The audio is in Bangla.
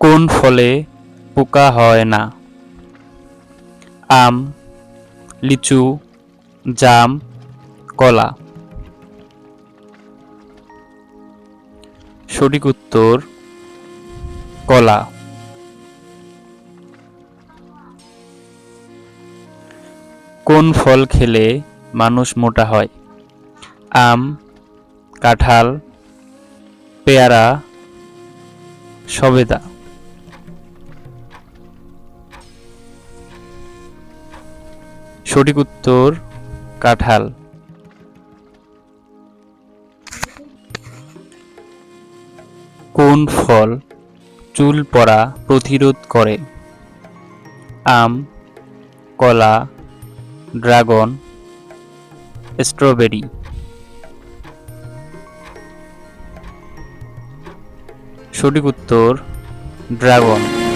কোন ফলে পোকা হয় না? আম, লিচু, জাম, কলা। সঠিক উত্তর, কলা। কোন ফল খেলে মানুষ মোটা হয়? আম, কাঁঠাল, পেয়ারা, সবেদা। সঠিক উত্তর, কাঁঠাল। কোন ফল চুল পড়া প্রতিরোধ করে? আম, কলা, ড্রাগন, স্ট্রবেরি। সঠিক উত্তর, ড্রাগন।